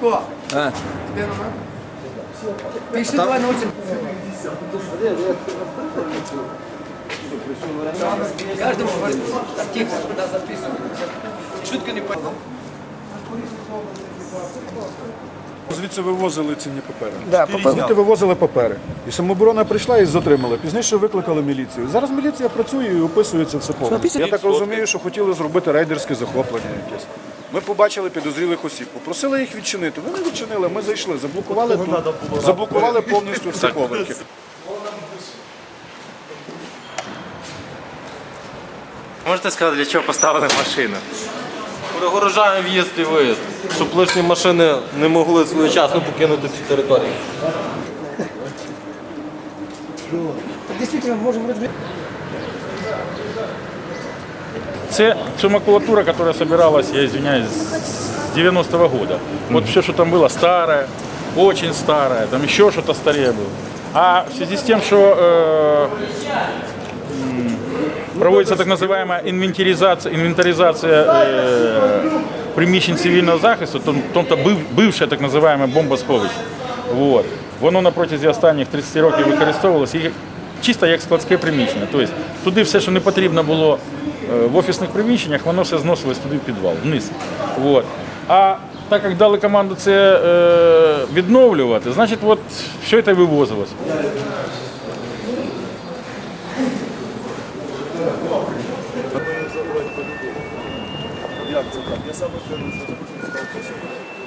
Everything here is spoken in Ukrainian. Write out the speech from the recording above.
Ко, А, тебе нема? Пішли давай на очі. Каждому там текст куда записывают. Шутка не понял. Звідси вивозили цінні папери. Да, Звідти вивозили папери. І самооборона прийшла і затримала. Пізніше викликали міліцію. Зараз міліція працює і описується все повністю. Я так розумію, що хотіли зробити рейдерське захоплення якесь. Ми побачили підозрілих осіб, попросили їх відчинити. Вони відчинили, ми зайшли, заблокували тут, заблокували повністю всі поверхи. Можете сказати, для чого поставили машину? Перегорожаємо в'їзд і виїзд, щоб лишні машини не могли своєчасно покинути цю територію. Действительно, можем разбирать. Це, це макулатура, которая собиралась, я извиняюсь, с 90-го года. Вот все, что там было, старое, очень старое, там еще что-то старее было. А в связи с тем, что э, м, проводится так называемая инвентаризация, инвентаризация э, приміщень цивільного захисту, тобто бив, бивше так називаємо бомбосховище. Вот. Воно на протязі останніх 30 років використовувалося чисто як складське приміщення. Тобто туди все, що не потрібно було е, в офісних приміщеннях, воно все зносилось туди в підвал, вниз. Вот. А так як дали команду це е, відновлювати, значить от все це вивозилось. Як це так? Я саме сказав, що